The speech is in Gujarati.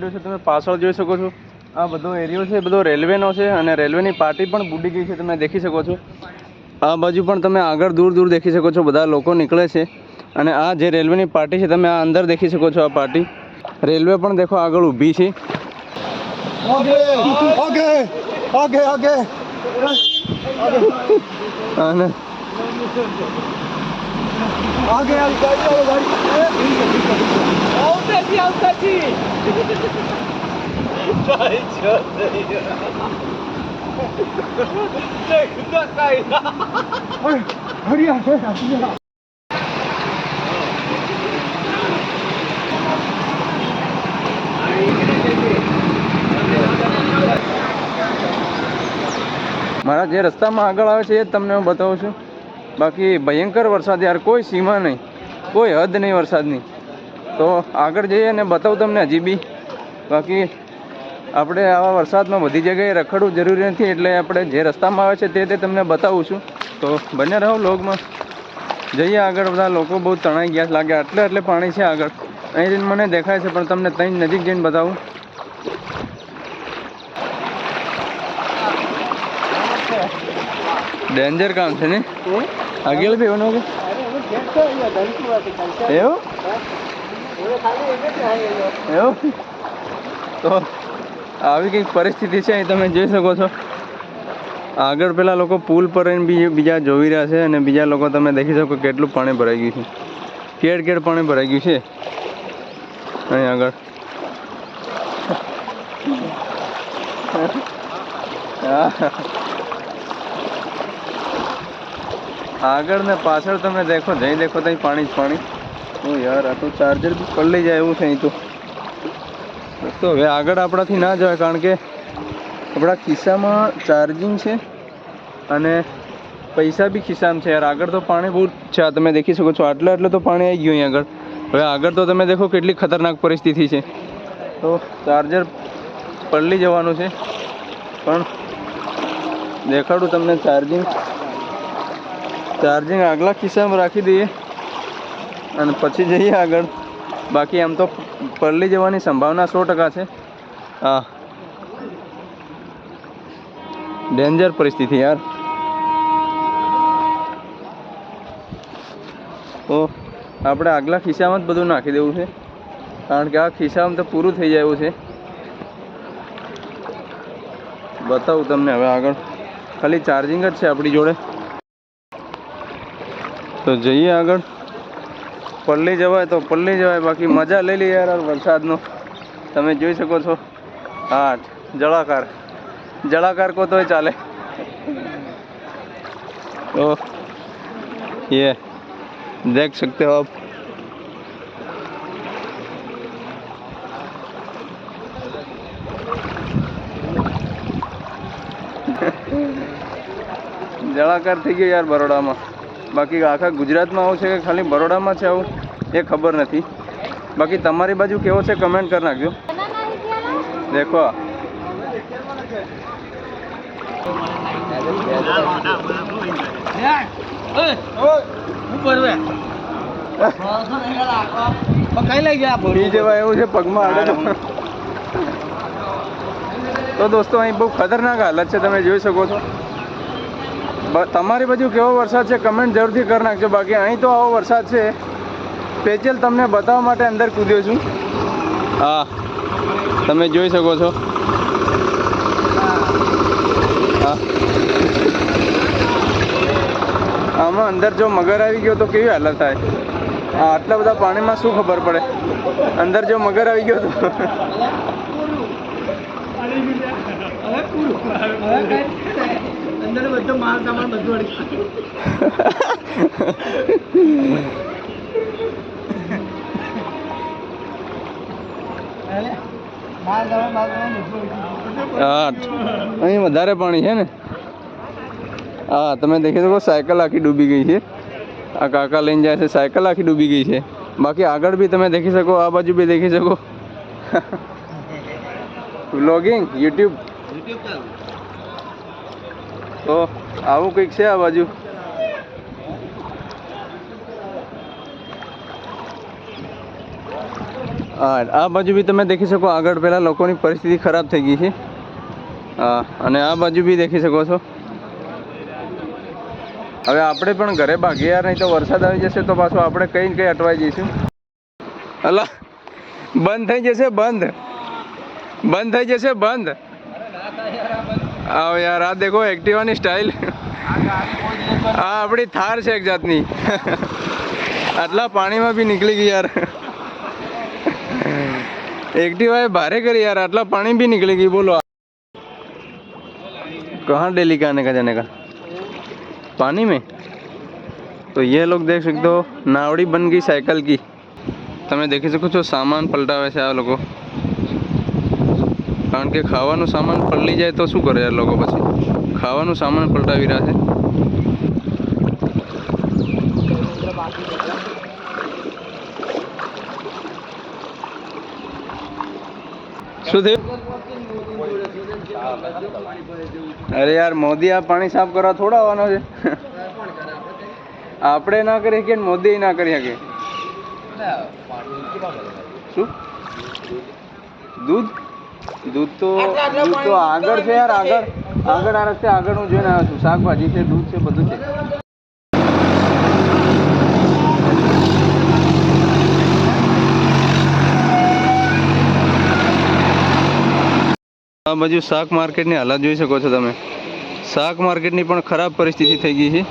તમે પાછળ જોઈ શકો છો. આ બધો એરિયો છે બધો રેલવેનો છે અને રેલવેની પાર્ટી પણ બુડી ગઈ છે તમે દેખી શકો છો. આ બાજુ પણ તમે આગળ દૂર દૂર દેખી શકો છો બધા લોકો નીકળે છે. અને આ જે રેલવેની પાર્ટી છે તમે આ અંદર દેખી શકો છો આ પાર્ટી રેલવે પણ દેખો આગળ ઊભી છે. આગે આગે આગે. આગે અને આગે આવી ગાડી ચાલો ગાડી આવતાથી આવતાથી હરિયા હરિયા મારા જે રસ્તામાં આગળ આવે છે એ જ તમને હું બતાવું છું. બાકી ભયંકર વરસાદ યાર કોઈ સીમા નહીં. કોઈ હદ નહીં વરસાદની. તો આગળ જઈએ અને બતાવું તમને હજી બી. બાકી આપણે આવા વરસાદમાં બધી જગ્યાએ રખડવું જરૂરી નથી એટલે આપણે જે રસ્તામાં આવે છે તે તે તમને બતાવું છું. તો બને રહો લોગમાં જઈએ આગળ બધા લોકો બહુ તણાઈ ગયા લાગે આટલે આટલે પાણી છે આગળ. અહીં જઈને મને દેખાય છે પણ તમને ત્યાં નજીક જઈને બતાવું. ડેન્જર કામ છે ને? આગળ બી એવું એવું? એવું? તો આવી કંઈક પરિસ્થિતિ છે, અહીં તમે જોઈ શકો છો. આગળ પેલા લોકો પુલ પર રહીને બીજા જોઈ રહ્યા છે અને બીજા લોકો તમે દેખી શકો કેટલું પાણી ભરાઈ ગયું છે. કેડ કેડ પાણી ભરાઈ ગયું છે. અહીં આગળ. આગળ ને પાછળ તમે દેખો, જઈ દેખો ત્યાં પાણી જ પાણી. ઓ યાર, આ તો ચાર્જર બી પલળી જાય એવું છે અહીં તો. તો હવે આગળ આપણાથી ના જવાય, કારણ કે આપણા ખિસ્સામાં ચાર્જિંગ છે અને પૈસા બી ખિસ્સામાં છે યાર. આગળ તો પાણી બહુ છે. આ તમે દેખી શકો છો. આટલે આટલે તો પાણી આવી ગયું અહીં આગળ. હવે આગળ તો તમે દેખો કેટલી ખતરનાક પરિસ્થિતિ છે. તો ચાર્જર પલળી જવાનું છે. પણ દેખાડું તમને ચાર્જિંગ ચાર્જિંગ આગલા ખિસ્સામાં રાખી દઈએ. અને પછી જઈએ આગળ. બાકી આમ તો પરલી જવાની સંભાવના સો ટકા છે. હા ડેન્જર પરિસ્થિતિ યાર. તો આપણે આગલા ખિસ્સામાં જ બધું નાખી દેવું છે. કારણ કે આ ખિસ્સામાં તો પૂરું થઈ જાય છે. બતાવું તમને હવે આગળ. ખાલી ચાર્જિંગ જ છે આપણી જોડે. તો જઈએ આગળ. પલ્લી જવાય તો પલ્લી જવાય બાકી મજા લઈ લઈએ યાર આ વરસાદનો તમે જોઈ શકો છો હા જળાકાર જળાકાર કો તોય ચાલે તો ये देख सकते हो आप જળાકાર થઈ ગયો યાર બરોડામાં બાકી આખા ગુજરાતમાં આવું છે કે ખાલી બરોડામાં છે આવું એ ખબર નથી. બાકી તમારી બાજુ કેવો છે કમેન્ટ કરી નાખજો. દેખો. કઈ લઈ ગયા જેવા એવું છે પગમાં આગળ તો દોસ્તો અહીં બહુ ખતરનાક હાલત છે તમે જોઈ શકો છો. તમારી બાજુ કેવો વરસાદ છે? કમેન્ટ જરૂરથી કરી નાખજો. બાકી અહીં તો આવો વરસાદ છે. સ્પેશિયલ તમને બતાવવા માટે અંદર કૂદ્યો છું. હા. તમે જોઈ શકો છો. હા. આમાં અંદર જો મગર આવી ગયો તો કેવી હાલત થાય? આ આટલા બધા પાણીમાં શું ખબર પડે? અંદર જો મગર આવી ગયો તો બધો માલ સામાન અહીં વધારે પાણી છે ને? હા તમે દેખી શકો સાયકલ આખી ડૂબી ગઈ છે. આ કાકા લઈને જાય છે સાયકલ આખી ડૂબી ગઈ છે. બાકી આગળ બી તમે દેખી શકો આ બાજુ બી દેખી શકો. વ્લોગિંગ યુટ્યુબ તો આવું કંઈક છે આ બાજુ. આ બાજુ બી તમે દેખી શકો આગળ પહેલાં લોકોની પરિસ્થિતિ ખરાબ થઈ ગઈ છે. હા, અને આ બાજુ બી દેખી શકો છો. હવે આપણે પણ ઘરે ભાગીએ યાર, નહીં તો વરસાદ આવી જશે તો પાછું આપણે કંઈ ને કંઈ અટવાઈ જઈશું. હલો, બંધ થઈ જશે, બંધ. બંધ થઈ જશે, બંધ. આવ યાર આ દેખો એક્ટિવાની સ્ટાઇલ આ આપણી થાર છે એક જાતની આટલા પાણીમાં બી નીકળી ગઈ યાર एक्टिवा है भारे करी यार आटला पानी भी निकली गई बोलो कहाँ डेली का आने का जाने का पानी में तो ये लोग देख सकते हो नावड़ी बन गई साइकिल की તમે દેખી શકો છો સામાન પલટાવે છે આ લોકો કારણ કે ખાવાનું સામાન પલળી જાય તો શું કરે આ લોકો પછી? ખાવાનું સામાન પલટાવી રહ્યા છે. શું થયું? અરે યાર, મોદી આ પાણી સાફ કરવા થોડા આવવાનો છે. આપણે ના કરી શકીએ મોદી ના કરી શકે શું? દૂધ? દૂધ તો દૂધ તો આગળ છે યાર આગળ આગળ આ રસ્તે આગળ હું જોઈને આવ્યો છું. શાકભાજી છે દૂધ છે બધું છે. આ બાજુ શાક માર્કેટની હાલત જોઈ શકો છો તમે. શાક માર્કેટની પણ ખરાબ પરિસ્થિતિ થઈ ગઈ છે.